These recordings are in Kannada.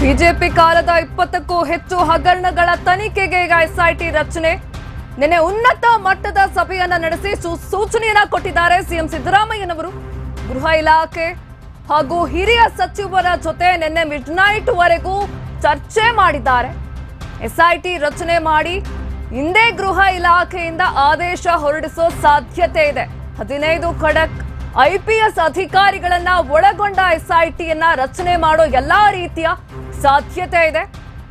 ಬಿಜೆಪಿ ಕಾಲದ ಇಪ್ಪತ್ತಕ್ಕೂ ಹೆಚ್ಚು ಹಗರಣಗಳ ತನಿಖೆಗೆ ಈಗ ಎಸ್ಐಟಿ ರಚನೆ. ನಿನ್ನೆ ಉನ್ನತ ಮಟ್ಟದ ಸಭೆಯನ್ನ ನಡೆಸಿ ಸೂಚನೆಯನ್ನ ಕೊಟ್ಟಿದ್ದಾರೆ ಸಿಎಂ ಸಿದ್ದರಾಮಯ್ಯನವರು. ಗೃಹ ಇಲಾಖೆ ಹಾಗೂ ಹಿರಿಯ ಸಚಿವರ ಜೊತೆ ನಿನ್ನೆ ಮಿಡ್ ನೈಟ್ ವರೆಗೂ ಚರ್ಚೆ ಮಾಡಿದ್ದಾರೆ. ಎಸ್ಐಟಿ ರಚನೆ ಮಾಡಿ ಹಿಂದೆ ಗೃಹ ಇಲಾಖೆಯಿಂದ ಆದೇಶ ಹೊರಡಿಸೋ ಸಾಧ್ಯತೆ ಇದೆ. ಹದಿನೈದು ಖಡಕ್ ಐಪಿಎಸ್ ಅಧಿಕಾರಿಗಳನ್ನ ಒಳಗೊಂಡ ಎಸ್ಐಟಿಯನ್ನ ರಚನೆ ಮಾಡೋ ಎಲ್ಲಾ ರೀತಿಯ ಸಾಧ್ಯತೆ ಇದೆ.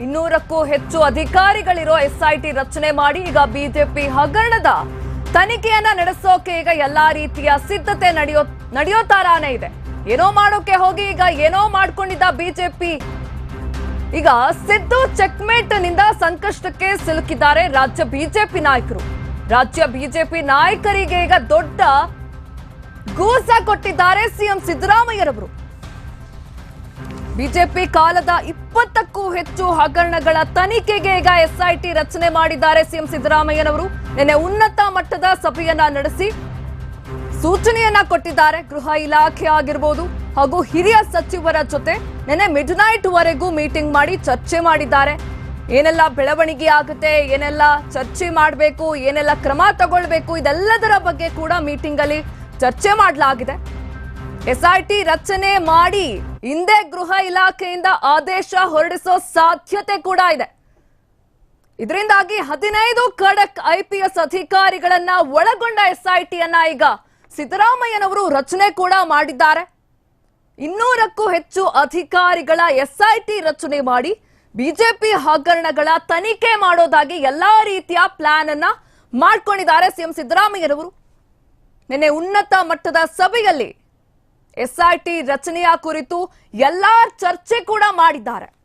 ಇನ್ನೂರಕ್ಕೂ ಹೆಚ್ಚು ಅಧಿಕಾರಿಗಳಿರೋ ಎಸ್ಐಟಿ ರಚನೆ ಮಾಡಿ ಈಗ ಬಿಜೆಪಿ ಹಗರಣದ ತನಿಖೆಯನ್ನ ನಡೆಸೋಕೆ ಈಗ ಎಲ್ಲಾ ರೀತಿಯ ಸಿದ್ಧತೆ ನಡೆಯೋ ನಡೆಯೋ ತರಾನೇ ಇದೆ. ಏನೋ ಮಾಡೋಕೆ ಹೋಗಿ ಈಗ ಏನೋ ಮಾಡ್ಕೊಂಡಿದ್ದ ಬಿಜೆಪಿ. ಈಗ ಸಿದ್ದು ಚೆಕ್ಮೇಟ್ನಿಂದ ಸಂಕಷ್ಟಕ್ಕೆ ಸಿಲುಕಿದ್ದಾರೆ ರಾಜ್ಯ ಬಿಜೆಪಿ ನಾಯಕರು. ರಾಜ್ಯ ಬಿಜೆಪಿ ನಾಯಕರಿಗೆ ಈಗ ದೊಡ್ಡ ಗೂಸ ಕೊಟ್ಟಿದ್ದಾರೆ ಸಿಎಂ ಸಿದ್ದರಾಮಯ್ಯರವರು. ಬಿಜೆಪಿ ಕಾಲದ ಇಪ್ಪತ್ತಕ್ಕೂ ಹೆಚ್ಚು ಹಗರಣಗಳ ತನಿಖೆಗೆ ಈಗ ಎಸ್ಐಟಿ ರಚನೆ ಮಾಡಿದ್ದಾರೆ ಸಿಎಂ ಸಿದ್ದರಾಮಯ್ಯನವರು. ನಿನ್ನೆ ಉನ್ನತ ಮಟ್ಟದ ಸಭೆಯನ್ನ ನಡೆಸಿ ಸೂಚನೆಯನ್ನ ಕೊಟ್ಟಿದ್ದಾರೆ. ಗೃಹ ಇಲಾಖೆ ಆಗಿರ್ಬೋದು ಹಾಗೂ ಹಿರಿಯ ಸಚಿವರ ಜೊತೆ ನಿನ್ನೆ ಮಿಡ್ ನೈಟ್ ವರೆಗೂ ಮೀಟಿಂಗ್ ಮಾಡಿ ಚರ್ಚೆ ಮಾಡಿದ್ದಾರೆ. ಏನೆಲ್ಲ ಬೆಳವಣಿಗೆ ಆಗುತ್ತೆ, ಏನೆಲ್ಲ ಚರ್ಚೆ ಮಾಡಬೇಕು, ಏನೆಲ್ಲ ಕ್ರಮ ತಗೊಳ್ಬೇಕು, ಇದೆಲ್ಲದರ ಬಗ್ಗೆ ಕೂಡ ಮೀಟಿಂಗ್ ಅಲ್ಲಿ ಚರ್ಚೆ ಮಾಡಲಾಗಿದೆ. ಎಸ್ಐಟಿ ರಚನೆ ಮಾಡಿ ಹಿಂದೆ ಗೃಹ ಇಲಾಖೆಯಿಂದ ಆದೇಶ ಹೊರಡಿಸೋ ಸಾಧ್ಯತೆ ಕೂಡ ಇದೆ. ಇದರಿಂದಾಗಿ ಹದಿನೈದು ಖಡಕ್ ಐಪಿಎಸ್ ಅಧಿಕಾರಿಗಳನ್ನ ಒಳಗೊಂಡ ಎಸ್ಐಟಿಯನ್ನ ಈಗ ಸಿದ್ದರಾಮಯ್ಯನವರು ರಚನೆ ಕೂಡ ಮಾಡಿದ್ದಾರೆ. ಇನ್ನೂರಕ್ಕೂ ಹೆಚ್ಚು ಅಧಿಕಾರಿಗಳ ಎಸ್ಐಟಿ ರಚನೆ ಮಾಡಿ ಬಿಜೆಪಿ ಹಗರಣಗಳ ತನಿಖೆ ಮಾಡೋದಾಗಿ ಎಲ್ಲಾ ರೀತಿಯ ಪ್ಲಾನ್ ಅನ್ನ ಮಾಡ್ಕೊಂಡಿದ್ದಾರೆ ಸಿಎಂ ಸಿದ್ದರಾಮಯ್ಯನವರು. ನಿನ್ನೆ ಉನ್ನತ ಮಟ್ಟದ ಸಭೆಯಲ್ಲಿ ಎಸ್ಐಟಿ ರಚನೆಯ ಕುರಿತು ಎಲ್ಲಾ ಚರ್ಚೆ ಕೂಡ ಮಾಡಿದ್ದಾರೆ.